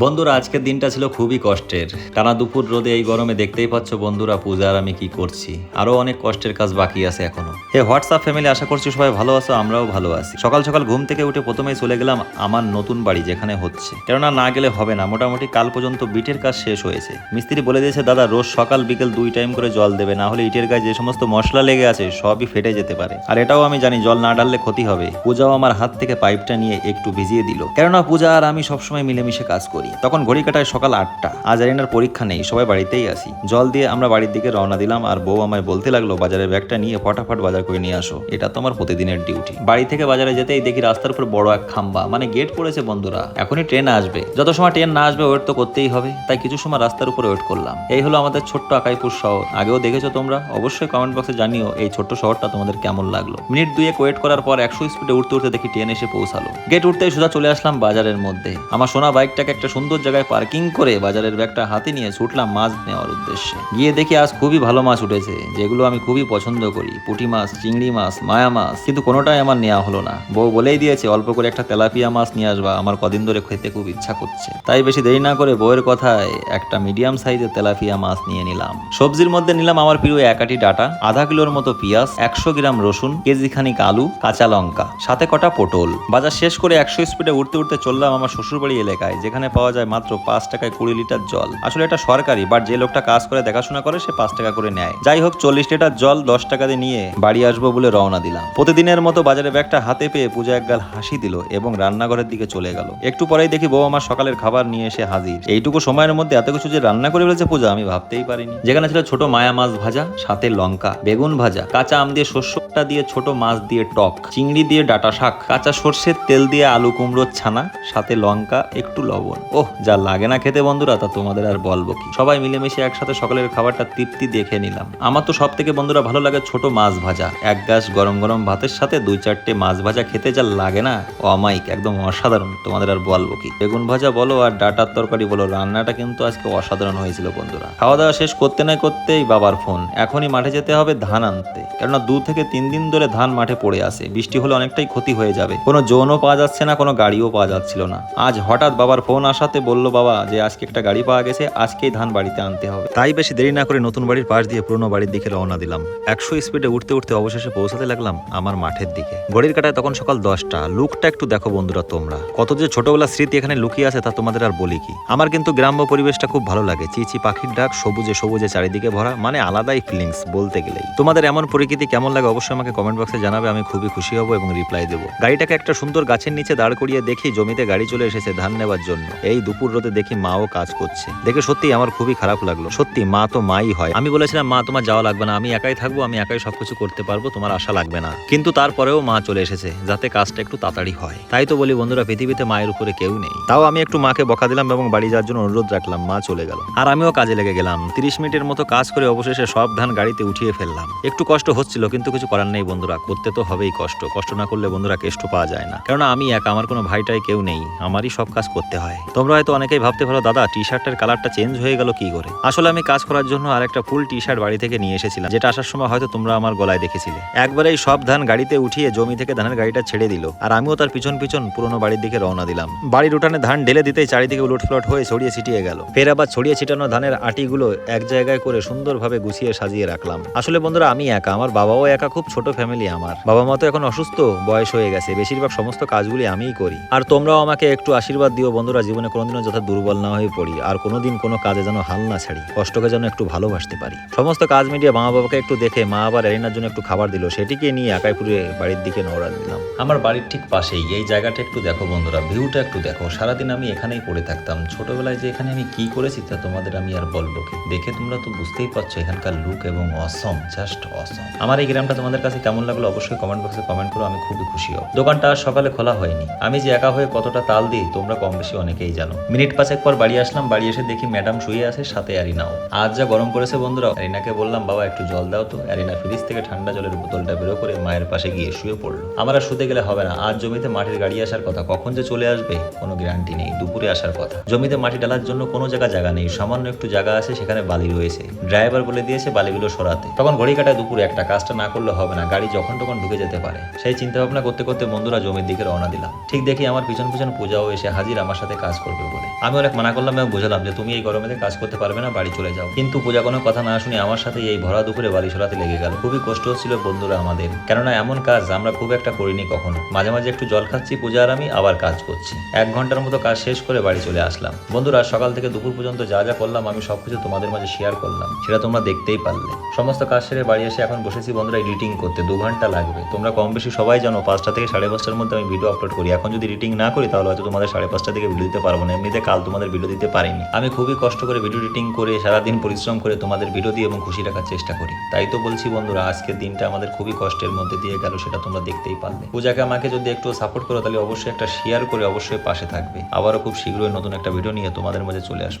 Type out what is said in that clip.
বন্ধুরা, আজকের দিনটা ছিল খুবই কষ্টের। টানা দুপুর রোদে এই গরমে দেখতেই পাচ্ছ বন্ধুরা পূজা আর আমি কি করছি। আরও অনেক কষ্টের কাজ বাকি আছে এখনও। হে, হোয়াটসঅ্যাপ ফ্যামিলি, আশা করছি সবাই ভালো আছো, আমরাও ভালো আছি। সকাল সকাল ঘুম থেকে উঠে প্রথমেই চলে গেলাম আমার নতুন বাড়ি, যেখানে হচ্ছে। কেননা না গেলে হবে না, মোটামুটি কাল পর্যন্ত বিটের কাজ শেষ হয়েছে। মিস্ত্রি বলে দিয়েছে, দাদা, রোজ সকাল বিকেল দুই টাইম করে জল দেবে, না হলে ইটের গায়ে যে সমস্ত মশলা লেগে আছে, সবই ফেটে যেতে পারে। আর এটাও আমি জানি, জল না ডাললে ক্ষতি হবে। পূজাও আমার হাত থেকে পাইপটা নিয়ে একটু ভিজিয়ে দিল। কেননা পূজা আর আমি সবসময় মিলেমিশে কাজ করি। তখন ঘড়ি কাটায় সকাল আটটা। আজ আরিনার পরীক্ষা নেই, সবাই বাড়িতেই আসি জল দিয়ে আমরা বাড়ির দিকে রওনা দিলাম আর বউ আমায় বলতে লাগল, বাজারের ব্যাগটা নিয়ে ফটাফট বাজার করে নিয়ে আসো। এটা তো আমার প্রতিদিনের ডিউটি। বাড়ি থেকে বাজারে যেতেই দেখি রাস্তার উপর বড় এক খাম্বা মানে গেট পড়েছে বন্ধুরা, এখনই ট্রেন আসবে। যত সময় ট্রেন না আসবে, ওয়েট তো করতেই হবে, তাই কিছু সময় রাস্তার উপর ওয়েট করলাম। এই হলো আমাদের ছোট্ট আকাইপুর শহর। আগেও দেখেছ তোমরা? অবশ্যই কমেন্ট বক্সে জানিও এই ছোট্ট শহরটা তোমাদের কেমন লাগল। মিনিট দুয়েক ওয়েট করার পর একশো স্পিডে উঠতে উঠতে দেখি ট্রেন এসে পৌঁছালো। গেট উঠতেই সোজা চলে আসলাম বাজারের মধ্যে। আমার সোনা বাইকটাকে একটা সুন্দর জায়গায় পার্কিং করে বাজারের ব্যাগটা হাতে নিয়ে ছুটলাম মাছ নেওয়ার উদ্দেশ্যে। গিয়ে দেখি আজ খুবই ভালো মাছ উঠেছে, যেগুলো আমি খুবই পছন্দ করি। পুঁটি মাছ, চিংড়ি মাছ, মায়া মাছ, কিন্তু কোনোটাই আমার নেওয়া হলো না। বউ বলেই দিয়েছে, অল্প করে একটা তেলাপিয়া মাছ নিয়ে আসবা, আমার কদিন ধরে খেতে খুব ইচ্ছা করছে। তাই বেশি দেরি না করে বউয়ের কথায় একটা মিডিয়াম সাইজের তেলাপিয়া মাছ নিয়ে নিলাম। সবজির মধ্যে নিলাম আমার প্রিয় একাটি ডাটা, আধা কিলোর মতো পেঁয়াজ, একশো গ্রাম রসুন কেজি খানিক আলু, কাঁচা লঙ্কা, সাথে কটা পটল। বাজার শেষ করে একশো স্পিডে উঠতে উঠতে চললাম আমার শ্বশুরবাড়ি এলাকায়, যেখানে পাওয়া যায় মাত্র পাঁচ টাকায় কুড়ি লিটার জল। আসলে এটা সরকারি বাট যে লোকটা কাজ করে, দেখাশোনা করে, সে পাঁচ টাকা করে নেয়। যাই হোক, চল্লিশ লিটার জল দশ টাকা দিয়ে নিয়ে বাড়ি আসব বলে রওনা দিলাম। প্রতিদিনের মতো বাজারে ব্যাগটা হাতে পেয়ে পূজা একগাল হাসি দিল এবং রান্নাঘরের দিকে চলে গেল। একটু পরেই দেখি বউ আমার সকালের খাবার নিয়ে এসে হাজির। এইটুকু সময়ের মধ্যে এত কিছু যে রান্না করে ফেলেছে পূজা, আমি ভাবতেই পারিনি। যেখানে ছিল ছোট মায়া মাছ ভাজা, সাথে লঙ্কা, বেগুন ভাজা, কাঁচা আম দিয়ে শস্যটা দিয়ে ছোট মাছ দিয়ে টক, চিংড়ি দিয়ে ডাটা শাক, কাঁচা সর্ষের তেল দিয়ে আলু কুমড়োর ছানা, সাথে লঙ্কা, একটু লবণ। ওহ, যা লাগে না খেতে বন্ধুরা, তা তোমাদের আর বলব কি। সবাই মিলেমিশে একসাথে সকালের খাবারটা তৃপ্তি দেখে নিলাম। আমার তো সব থেকে বন্ধুরা ভালো লাগে ছোট মাছ ভাজা। এক গ্লাস গরম গরম ভাতের সাথে দুই চারটে মাছ ভাজা খেতে যা লাগে না অমাইক একদম অসাধারণ, তোমাদের আর বলব কি। বেগুন ভাজা বলো আর ডাটার তরকারি বলো, রান্নাটা কিন্তু আজকে অসাধারণ হয়েছিল বন্ধুরা। খাওয়া দাওয়া শেষ করতে না করতেই বাবার ফোন। এখনই মাঠে যেতে হবে ধান আনতে। কেননা দু থেকে তিন দিন ধরে ধান মাঠে পড়ে আসে বৃষ্টি হলে অনেকটাই ক্ষতি হয়ে যাবে। কোনো জোনও পাওয়া যাচ্ছে না, কোনো গাড়িও পাওয়া যাচ্ছিল না। আজ হঠাৎ বাবার ফোন আসাতে বলল, বাবা, যে আজকে একটা গাড়ি পাওয়া গেছে, আজকেই ধান বাড়িতে আনতে হবে। তাই বেশি দেরি না করে নতুন বাড়ির পাশ দিয়ে পুরনো বাড়ির দিকে রওনা দিলাম। একশো স্পিডে উঠতে উঠতে অবশেষে পৌঁছাতে লাগলাম আমার মাঠের দিকে। ঘড়ির কাটায় তখন সকাল দশটা। লুকটা একটু দেখো বন্ধুরা তোমরা। কত যে ছোটবেলার স্মৃতি এখানে লুকিয়ে আছে তা তোমাদের আর বলি কি। আমার কিন্তু গ্রাম্য পরিবেশটা খুব ভালো লাগে। চিচি পাখির ডাক, সবুজে সবুজে চারিদিকে ভরা মানে আলাদাই ফিলিংস বলতে গেলেই। তোমাদের এমন পরিস্থিতি কেমন লাগে অবশ্যই আমাকে কমেন্ট বক্সে জানাবে, আমি খুবই খুশি হব এবং রিপ্লাই দেবো। গাড়িটাকে একটা সুন্দর গাছের নিচে দাঁড় করিয়ে দেখি, জমিতে গাড়ি চলে এসেছে ধান নেবার জন্য। এই দুপুর রোদে দেখি মাও কাজ করছে। দেখে সত্যি আমার খুবই খারাপ লাগল। সত্যি, মা তো মাই হয়। আমি বলেছিলাম, মা, তোমার যাওয়া লাগবে না। আমি একাই থাকব, আমি একাই সবকিছু করতে পারব, তোমার আশা লাগবে না। কিন্তু তারপরেও মা চলে এসেছে, যাতে কাজটা একটু তাড়াতাড়ি হয়। তাই তো বলি, বন্ধুরা, পৃথিবীতে মায়ের উপরে কেউ নেই। তাও আমি একটু মাকে বকা দিলাম এবং বাড়ি যাওয়ার জন্য অনুরোধ রাখলাম, মা চলে গেল। আর আমিও কাজে লেগে গেলাম। তিরিশ মিনিটের মতো কাজ করে অবশেষে সব ধান গাড়িতে উঠিয়ে ফেললাম। একটু কষ্ট হচ্ছিল, কিন্তু কিছু করার নেই বন্ধুরা। করতে তো হবেই কষ্ট। কষ্ট না করলে বন্ধুরা কেষ্ট পাওয়া যায় না। কেননা আমি একা, আমার কোনো ভাইটাই কেউ নেই। আমারই সব কাজ করতে হয়। তোমরা হয়তো অনেকেই ভাবতে পারো, দাদা টি শার্টের কালারটা চেঞ্জ হয়ে গেল কি করে? আসলে আমি কাজ করার জন্য আর একটা ফুল টি শার্ট বাড়ি থেকে নিয়ে এসেছিলাম, যেটা আসার সময় হয়তো তোমরা আমার গলায় দেখেছিলে। একবারেই সব ধান গাড়িতে উঠিয়ে জমি থেকে ধানের গাড়িটা ছেড়ে দিল, আর আমিও তার পিছন পিছন পুরোনো বাড়ির দিকে রওনা দিলাম। বাড়ির উঠানে ধান ঢেলে দিতেই চারিদিকে উলট ফ্লট হয়ে ছড়িয়ে ছিটিয়ে গেল। ফের আবার ছড়িয়ে ছিটানো ধানের আটিগুলো এক জায়গায় করে সুন্দরভাবে গুছিয়ে সাজিয়ে রাখলাম। আসলে বন্ধুরা, আমি একা, আমার বাবাও একা, খুব ছোট ফ্যামিলি আমার। বাবা মা তো এখন অসুস্থ, বয়স হয়ে গেছে, বেশিরভাগ সমস্ত কাজগুলি আমিই করি। আর তোমরাও আমাকে একটু আশীর্বাদ দিও বন্ধুরা, জীবনে কোনোদিনও যথা দুর্বল না হয়ে পড়ি, আর কোনোদিন কোনো কাজে যেন হাল না ছাড়ি, কষ্টকে যেন একটু ভালোবাসতে পারি। সমস্ত কাজ মিডিয়ে মা বাবাকে একটু দেখে মা আবার এরিনার জন্য একটু খাবার দিল, সেটিকে নিয়ে একাই একাইপুরে বাড়ির দিকে নড়া দিলাম। আমার বাড়ির ঠিক পাশেই, এই জায়গাটা একটু দেখো বন্ধুরা, ভিউটা একটু দেখো। সারাদিন আমি এখানেই পড়ে থাকতাম। ছোটবেলায় যে এখানে আমি কি করেছি তা তোমাদের আমি আর বলব দেখে তোমরা তো বুঝতেই পারছ, এখানকার লুক এবং অসম জাস্ট অসম আমার এই গ্রামটা তোমাদের কাছে কেমন লাগল অবশ্যই কমেন্ট বক্সে কমেন্ট করো, আমি খুবই খুশি হব। দোকানটা সকালে খোলা হয়নি। আমি যে একা হয়ে কতটা তাল দিই, তোমরা কম বেশি অনেকেই জানো। মিনিট পাঁচেক পর বাড়ি আসলাম, বাড়ি এসে দেখি ম্যাডাম শুয়ে আছে, সাথে অ্যারিনাও। আজ যা গরম করেছে বন্ধুরা, অ্যারিনাকে বললাম, বাবা, একটু জল দাও তো। অ্যারিনা ফ্রিজ থেকে ঠান্ডা জলের বোতলটা বেরো করে মায়ের পাশে গিয়ে শুয়ে পড়ল। আমার শুতে গেলে হবে না। আজ জমিতে মাটির গাড়ি আসার কথা। কখন যে চলে আসবে, কোনো গ্যারান্টি নেই। দুপুরে আসার কথা। জমিতে মাটি ডালার জন্য কোনো জায়গা জায়গা নেই। সামান্য একটু জায়গা আছে, সেখানে বালি রয়েছে। ড্রাইভার বলে দিয়েছে, বালিগুলো সরাতে। তখন ঘড়ি কাটায় দুপুরে একটা কাজটা না করলে হবে না। গাড়ি যখন তখন ঢুকে যেতে পারে। সেই চিন্তা ভাবনা করতে করতে বন্ধুরা জমির দিকে রওনা দিলাম। ঠিক দেখি আমার পিছন পিছন পূজাও এসে হাজির। আমার সাথে কাজ করবে বলে। আমি অনেক মানা করলাম এবং বোঝালাম যে তুমি এই গরমেতে কাজ করতে পারবে না, বাড়ি চলে যাও। কিন্তু পূজা কোনো কথা না শুনে আমার সাথে এই ভরা দুপুরে বাড়ি চলাতে লেগে গেল। খুবই কষ্ট হচ্ছিল বন্ধুরা আমাদের। কেননা এমন কাজ আমরা খুব একটা করিনি কখনো। মাঝে মাঝে একটু জল খাচ্ছি, পূজা আর আমি আবার কাজ করছি। এক ঘণ্টার মতো কাজ শেষ করে বাড়ি চলে আসলাম। বন্ধুরা, সকাল থেকে দুপুর পর্যন্ত যা যা করলাম, আমি সবকিছু তোমাদের মাঝে শেয়ার করলাম। সেটা তোমরা দেখতেই পারলে। সমস্ত কাজ সেরে বাড়ি এসে এখন বসেছি বন্ধুরা এডিটিং করতে। দু ঘণ্টা লাগবে। তোমরা কম বেশি সবাই জানো, পাঁচটা থেকে সাড়ে পাঁচটার মধ্যে আমি ভিডিও আপলোড করি। এখন যদি এডিটিং না করি, তাহলে হয়তো তোমাদের সাড়ে পাঁচটা থেকে ভিডিও দিতে পারব না। এমনিতে কাল তোমাদের ভিডিও দিতে পারিনি। আমি খুবই কষ্ট করে ভিডিও এডিটিং করে সারাদিন পরিশ্রম করে তোমাদের ভিডিও দিয়ে এবং খুশি রাখার চেষ্টা করি। তাই তো বলছি বন্ধুরা, আজকের দিনটা আমাদের খুবই কষ্টের মধ্যে দিয়ে গেল, সেটা তোমরা দেখতেই পারবে পূজাকে আমাকে যদি একটু সাপোর্ট করো, তাহলে অবশ্যই একটা শেয়ার করে অবশ্যই পাশে থাকবে। আবারও খুব শীঘ্রই নতুন একটা ভিডিও নিয়ে তোমাদের মাঝে চলে আসব।